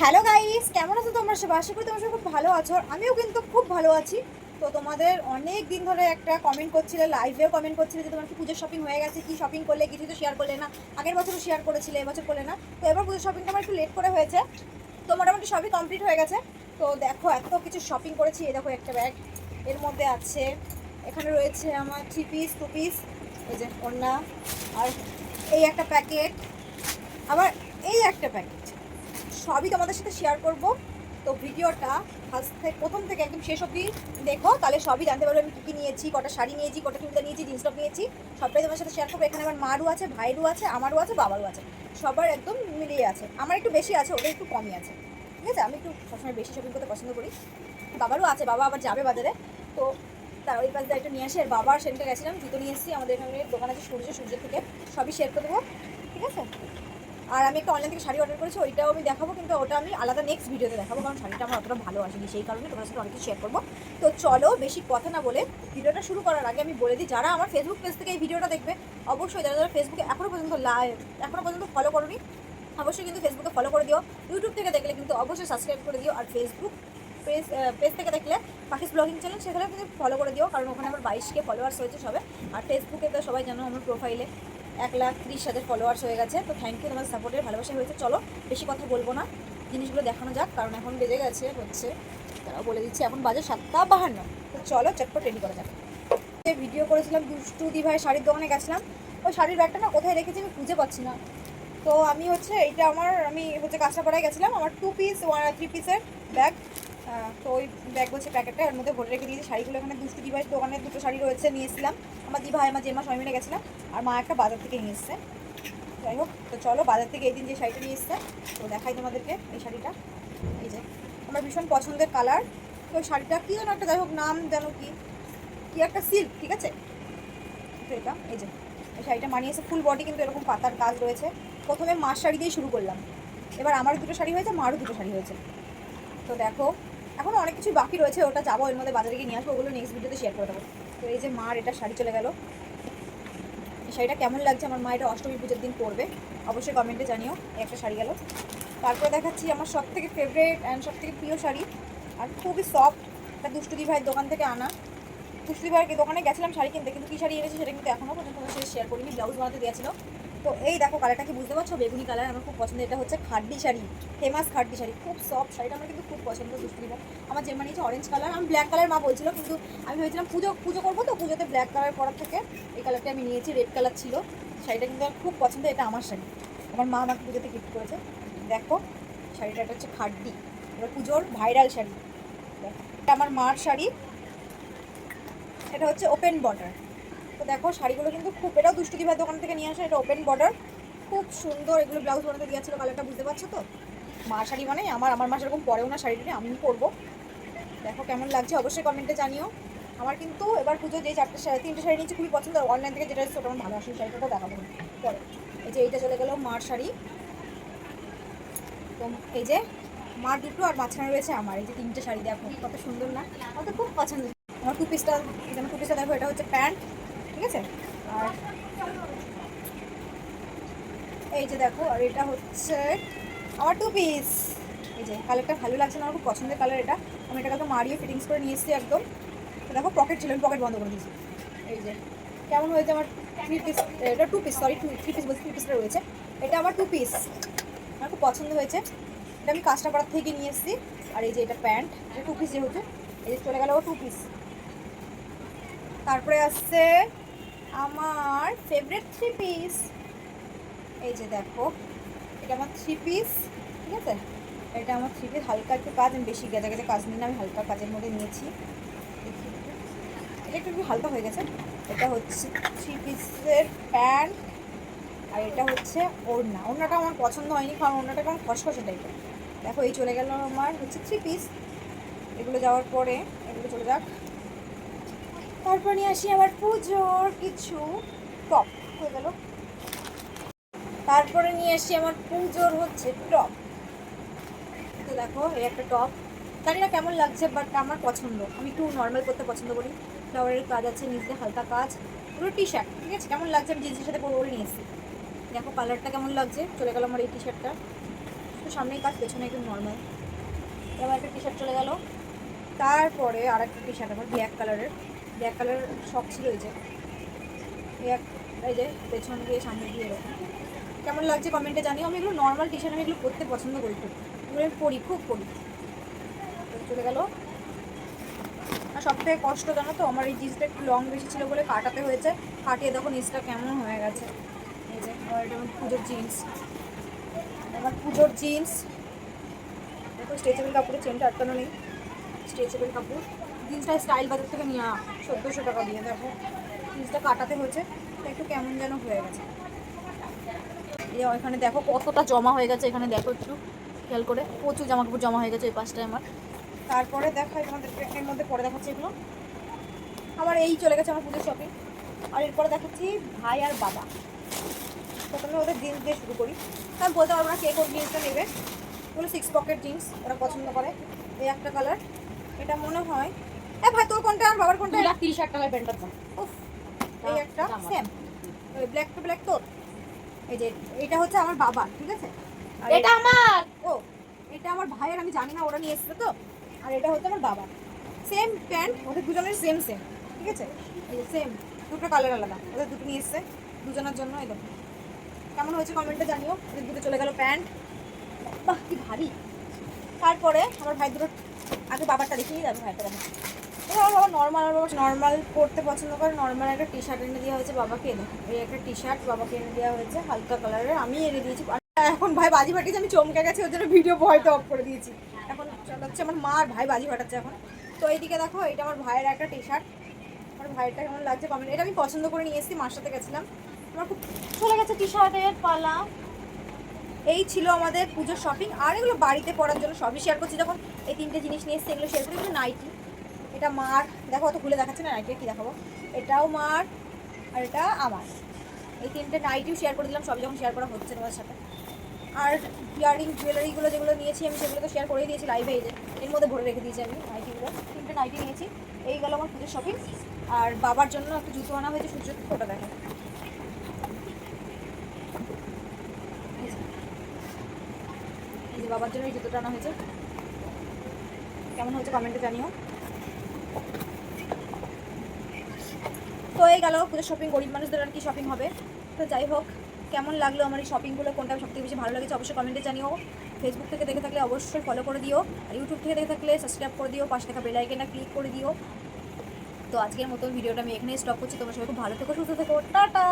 Hello guys কেমন আছো তোমরা? সবাই আশা করি তোমরা খুব ভালো আছো। আমিও কিন্তু খুব ভালো আছি। তো তোমাদের অনেক দিন ধরে একটা কমেন্ট করছিলে লাইভেও কমেন্ট করছিলে যে তোমার কি পুজোর শপিং হয়ে গেছে, কি শপিং করলে কিছু তো শেয়ার করলে না। আগের বছরও শেয়ার করেছিলে, এবছর করলে না। তো এবার পুজোর শপিংটা আমার একটু লেট করে হয়েছে। তো মোটামুটি সবই কমপ্লিট হয়ে গেছে। তো দেখো, এত কিছু শপিং করেছি। এই দেখো একটা ব্যাগ এর মধ্যে আছে, এখানে রয়েছে আমার থ্রি পিস টু পিস এই যে ওড়না, আর এই একটা প্যাকেট আবার এই একটা প্যাকেট সবই তোমাদের সাথে শেয়ার করব। তো ভিডিওটা ফার্স্ট থেকে প্রথম থেকে একদম শেষ অবধি দেখো, তাহলে সবই জানতে পারবে আমি কী কী নিয়েছি, কটা শাড়ি নিয়েছি, কটা চুড়িদার নিয়েছি জিন্স টপ নিয়েছি। সবটাই তোমার সাথে শেয়ার করব। এখানে আমার মারও আছে ভাইরও আছে, আমারও আছে, বাবারও আছে। সবার একদম মিলিয়ে আছে। আমার একটু বেশি আছে, ওদের একটু কমই আছে। ঠিক আছে? আমি একটু সবসময় বেশি শপিং করতে পছন্দ করি। বাবারও আছে, বাবা আবার যাবে বাজারে। তো তার ওই পাশে একটু নিয়ে আসি, আর বাবার সেন্টে গেছিলাম, জুতো নিয়ে এসেছি। আমাদের এখানে দোকান আছে সূর্য, সূর্যের থেকে। সবই শেয়ার করে দেবো ঠিক আছে? আর আমি একটা অনলাইন থেকে শাড়ি অর্ডার করেছি, ওইটাও আমি দেখাবো, কিন্তু ওটা আমি আলাদা নেক্সট ভিডিওতে দেখাবো, কারণ শাড়িটা আমার অতটা ভালো আসেনি, সেই কারণে তোমার সাথে অনেক কিছু শেয়ার করব। তো চলো, বেশি কথা না বলে ভিডিওটা শুরু করার আগে আমি বলে দিই, যারা আমার ফেসবুক পেজ থেকে এই ভিডিওটা দেখবে, অবশ্যই যারা যারা ফেসবুকে এখনও পর্যন্ত লাইভ এখনও পর্যন্ত ফলো করোনি, অবশ্যই কিন্তু ফেসবুকে ফলো করে দিও ইউটিউব থেকে দেখলে কিন্তু অবশ্যই সাবস্ক্রাইব করে দিও, আর ফেসবুক পেজ পেজ থেকে দেখলে পাখিস ব্লগিং চ্যানেল সেখানে কিন্তু ফলো করে দিও, কারণ ওখানে আমার বাইশকে ফলোয়ার্স হয়েছে সবে, আর ফেসবুকে তো সবাই জানো আমার প্রোফাইলে এক লাখ ত্রিশ হাজার ফলোয়ার্স হয়ে গেছে। তো থ্যাংক ইউ তোমার সাপোর্টের ভালোবাসা হয়েছে। চলো, বেশি কথা বলব না। জিনিসগুলো দেখানো যাক, কারণ এখন বেজে গেছে, হচ্ছে। তারাও বলে দিচ্ছি, এখন বাজে সাতটা বাহান্ন। তো চলো, চটপট রেডি করা যাক। ভিডিও করেছিলাম, দুষ্টু দি ভাই শাড়ির দোকানে গেছিলাম। ওই শাড়ির ব্যাগটা না কোথায় রেখেছি আমি খুঁজে পাচ্ছি না। তো আমি হচ্ছে, এইটা আমার, আমি হচ্ছে কাঁচরাপাড়ায় গেছিলাম। আমার টু পিস ওয়ান থ্রি পিসের ব্যাগ তো ওই ব্যাগ বলছে প্যাকেটটা, এর মধ্যে ভরে রেখে দিয়েছি শাড়িগুলো এখানে দুষ্টু দিভাই দোকানে দুটো শাড়ি রয়েছে, নিয়ে এসেছিলাম। আমার দি ভাই, আমার জেমা সবাই মিলে গেছিলাম, আর মা একটা বাজার থেকে নিয়ে এসছে। যাই হোক, তো চলো বাজার থেকে এই দিন যে শাড়িটা নিয়ে এসছে, তো দেখাই তোমাদেরকে এই শাড়িটা। এই যে, আমার ভীষণ পছন্দের কালার তো শাড়িটা কী যেন একটা, যাই হোক, নাম যেন কি, কী একটা সিল্ক ঠিক আছে? তো এটা, এই যে, এই শাড়িটা মানিয়েছে ফুল বডি কিন্তু এরকম পাতার কাজ রয়েছে। প্রথমে মার শাড়ি দিয়ে শুরু করলাম। এবার আমার দুটো শাড়ি হয়েছে, মারও দুটো শাড়ি হয়েছে। তো দেখো এখনও অনেক কিছু বাকি রয়েছে, ওটা যাব, এর মধ্যে বাজারে গিয়ে নিয়ে আসব, ওগুলো নেক্সট ভিডিওতে শেয়ার করে দেবো। তো এই যে মার, এটা শাড়ি চলে গেল। শাড়িটা কেমন লাগছে? আমার মা এটা অষ্টমী পুজোর দিন পরবে। অবশ্যই কমেন্টে জানিও একটা শাড়ি গেল। তারপরে দেখাচ্ছি আমার সব থেকে ফেভারেট অ্যান্ড সব থেকে প্রিয় শাড়ি। আর খুবই সফট একটা দুষ্টুদি ভাইয়ের দোকান থেকে আনা। দুষ্টুদি ভাইয়ের দোকানে গেছিলাম শাড়ি কিনতে, কিন্তু কী শাড়ি এনেছি সেটা কিন্তু এখনও পর্যন্ত শেয়ার করিনি ব্লাউজ বানাতে দিয়েছিল। তো এই দেখো কালারটা কি বুঝতে পারছ? বেগুনি কালার আমার খুব পছন্দ এটা হচ্ছে খাড্ডি শাড়ি ফেমাস খাড্ডি শাড়ি। খুব সফট শাড়িটা আমার কিন্তু খুব পছন্দ ভাই আমার যে নিয়েছে অরেঞ্জ কালার আমি ব্ল্যাক কালার মা বলছিল, কিন্তু আমি ভেবেছিলাম পুজো পুজো করব তো, পুজোতে ব্ল্যাক কালার পরার থেকে। এই কালারটা আমি নিয়েছি রেড কালার ছিল। শাড়িটা কিন্তু আমার খুব পছন্দ, এটা আমার শাড়ি। আমার মা আমাকে পুজোতে গিফট করেছে। দেখো, শাড়িটা হচ্ছে খাড্ডি। এটা পুজোর ভাইরাল শাড়ি। এটা আমার মার শাড়ি। এটা হচ্ছে ওপেন বর্ডার তো দেখো, শাড়িগুলো কিন্তু খুব, এটাও দুষ্টুদি ভাই দোকান থেকে নিয়ে আসে, এটা ওপেন বর্ডার খুব সুন্দর, এগুলো ব্লাউজ বানাতে দিয়েছিল কালারটা বুঝতে পারছ তো? মা শাড়ি মানে আমার আমার মা সেরকম পরেও না শাড়িটা, আমি পরবো। দেখো কেমন লাগছে, অবশ্যই কমেন্টে জানিও। আমার কিন্তু এবার পুজো যে চারটে শাড়ি, তিনটে শাড়ি নিয়েছি, খুবই পছন্দ। অনলাইন থেকে যেটা এসেছে, ওটা আমার ভালো আসে শাড়িটা দেখাবো। পরে। এই যে এইটা চলে গেল মার শাড়ি। তো এই যে মার দুটো আর মাঝখানে রয়েছে আমার, এই যে তিনটে শাড়ি, দেখো কত সুন্দর না? আমার তো খুব পছন্দ। আমার টু পিসটা এখানে টু দেখো, এটা হচ্ছে প্যান্ট। ঠিক আছে? আর এই যে দেখো, আর এটা হচ্ছে আমার টু পিস এই যে কালারটা ভালো লাগছে না, আমার খুব পছন্দের কালার এটা। আমি এটা কালকে মারিয়ে ফিটিংস করে নিয়ে এসেছি একদম। দেখো পকেট ছিল, আমি পকেট বন্ধ করে দিয়েছি। এই যে, কেমন হয়েছে আমার থ্রি পিস এটা two piece sorry two three piece বলছি থ্রি পিসটা রয়েছে। এটা আমার টু পিস আমার খুব পছন্দ হয়েছে। এটা আমি কাঁচরাপাড়ার থেকে নিয়ে এসেছি। আর এই যে, এটা প্যান্ট, এটা টু পিস যেহেতু, এই যে চলে গেল টু পিস তারপরে আসছে আমার ফেভারিট থ্রি পিস এই যে দেখো, এটা আমার থ্রি পিস ঠিক আছে? এটা আমার থ্রি পিস হালকা একটু কাজ, আমি বেশি গেজে গেজে কাজ নিই না, আমি হালকা কাজের মধ্যে নিয়েছি। এটা একটু হালকা হয়ে গেছে। এটা হচ্ছে থ্রি পিসের প্যান্ট আর এটা হচ্ছে ওড়না। ওড়নাটা আমার পছন্দ হয়নি, কারণ ওড়নাটা কেমন খসখসে টাইপের দেখো, এই চলে গেল আমার হচ্ছে থ্রি পিস এগুলো যাওয়ার পরে, এগুলো চলে যাক। তারপর নিয়ে আসি আবার পুজোর কিছু টপ, হয়ে গেল। তারপরে নিয়ে আসি আমার পুজোর হচ্ছে টপ। তো দেখো, এই একটা টপ। জানি না কেমন লাগছে বাট আমার পছন্দ। আমি একটু নর্মাল করতে পছন্দ করি। ফ্লাওয়ারের কাজ আছে নিচে হালকা কাজ। পুরো টি শার্ট ঠিক আছে? কেমন লাগছে? আমি জিন্সের সাথে পরে পরে নিয়ে এসেছি দেখো কালারটা কেমন লাগছে? চলে গেল আমার এই টি শার্টটা একটু সামনেই কাজ, পেছনে একটু নর্মাল এবার একটা টি শার্ট চলে গেল। তারপরে আর একটা টি শার্ট আমার ব্ল্যাক কালারের ব্ল্যাক কালার শখ ছিল এই যে। এই যে পেছন দিয়ে, সামনে দিয়ে এরকম। কেমন লাগছে কমেন্টে জানিও। আমি এগুলো নর্মাল টি শার্ট আমি এগুলো পরতে পছন্দ করি খুব। এগুলো আমি পরি, খুব পরি। চলে গেল। আর সব থেকে কষ্ট জানো তো, আমার এই জিন্সটা একটু লং বেশি ছিল বলে কাটাতে হয়েছে। কাটিয়ে দেখো নিচটা কেমন হয়ে গেছে। এই যে আমার এটা আমার পুজোর জিন্স আমার পুজোর জিন্স দেখো স্ট্রেচেবল কাপড়ের চেনটা আটকানো নেই। স্ট্রেচেবল কাপড়। জিন্সটা স্টাইল বাজার থেকে নেওয়া চোদ্দোশো টাকা দিয়ে দেখো। জিন্সটা কাটাতে হয়েছে একটু কেমন যেন হয়ে গেছে। এখানে দেখো কতটা জমা হয়ে গেছে, এখানে দেখো একটু, খেয়াল করে। প্রচুর জামা কাপড় জমা হয়ে গেছে এই পাশটায় আমার। তারপরে দেখাই তোমাদের এর মধ্যে পরে দেখাচ্ছি এগুলো। আমার এই চলে গেছে আমার পুজোর শপিং আর এরপরে দেখাচ্ছি ভাই আর বাবা। প্রথমে ওদের জিন্স দিয়ে শুরু করি। আমি বলতে পারব না কে কোন জিন্সটা নেবে। এগুলো সিক্স পকেট জিন্স ওরা পছন্দ করে। এই একটা কালার এটা মনে হয় এ ভাই তোর কোনটা? আর বাবার কোনটা? দুই লাখ তিরিশ হাজার টাকায় প্যান্টটার দাম উফ, এই একটা দাম ওই ব্ল্যাক টু ব্ল্যাক তোর। এই যে এটা হচ্ছে আমার বাবা ঠিক আছে? আর এটা আমার! ও এটা আমার ভাইয়ের আমি জানি না ওরা নিয়ে এসেছে তো। আর এটা হচ্ছে আমার বাবা সেম প্যান্ট ওদের দুজনের সেম সেম ঠিক আছে? এই সেম দুটো কালার আলাদা। ওদের দুটো নিয়ে এসেছে দুজনের জন্য এই দেখো। কেমন হয়েছে কমেন্টে জানিও? ওদের দুটো চলে গেল প্যান্ট বাহ কি ভারী। তারপরে আমার ভাই দুটো আগে বাবারটা দেখিয়ে যাবে ভাইটা এটা আমার বাবা নর্মাল বাবা নর্মাল পরতে পছন্দ করে নর্মাল একটা টি শার্ট এনে দেওয়া হয়েছে বাবাকে, এই একটা টি শার্ট বাবাকে এনে দেওয়া হয়েছে, হালকা কালারের আমি এনে দিয়েছি এখন ভাই বাজি ফাটিয়েছে, আমি চমকে গেছি, ওর জন্য ভিডিও ভয়টা অফ করে দিয়েছি। এখন চালাচ্ছে আমার মা, আর ভাই বাজি ফাটাচ্ছে এখন। তো এইদিকে দেখো এটা আমার ভাইয়ের একটা টি শার্ট আমার ভাইয়েরটা কেমন লাগছে কমেন্ট এটা আমি পছন্দ করে নিয়ে এসেছি, মার সাথে গেছিলাম। আমার খুব চলে গেছে টি শার্টের পালা। এই ছিল আমাদের পুজোর শপিং আর এগুলো বাড়িতে পড়ার জন্য সবই শেয়ার করছি। যখন এই তিনটে জিনিস নিয়ে এসেছি, এগুলো শেয়ার করি নাইটি এটা মার, দেখো তো খুলে দেখাচ্ছে না নাইটি কি দেখাবো? এটাও মার আর এটা আমার। এই তিনটে নাইটিও শেয়ার করে দিলাম, সবই যখন শেয়ার করা হচ্ছে তোমার সাথে। আর ইয়ারিং জুয়েলারিগুলো যেগুলো নিয়েছি আমি সেগুলো তো শেয়ার করেই দিয়েছি লাইভে এই যে, এর মধ্যে ভরে রেখে দিয়েছি আমি নাইটিগুলো তিনটে নাইটি নিয়েছি, এই গেল আমার পুজোর শপিং আর বাবার জন্য একটা জুতো আনা হয়েছে সূর্য ওটা দেখো। বাবার জন্য এই জুতোটা আনা হয়েছে। কেমন হয়েছে কমেন্টে জানিও। তো এই গেল, পুজোর শপিং গরিব মানুষদের আর কি শপিং হবে। তো যাই হোক, কেমন লাগল আমার এই শপিংগুলো কোনটা সবথেকে বেশি ভালো লেগেছে অবশ্যই কমেন্টে জানিও। ফেসবুক থেকে দেখে থাকলে অবশ্যই ফলো করে দিও। আর ইউটিউব থেকে দেখে থাকলে সাবস্ক্রাইব করে দিও। পাশে থাকা বেল আইকনটা ক্লিক করে দিও। তো আজকের মতো ভিডিওটা আমি এখানেই স্টপ করছি। তোমার সবাই খুব ভালো থেকো, সুস্থ থেকো। টাটা!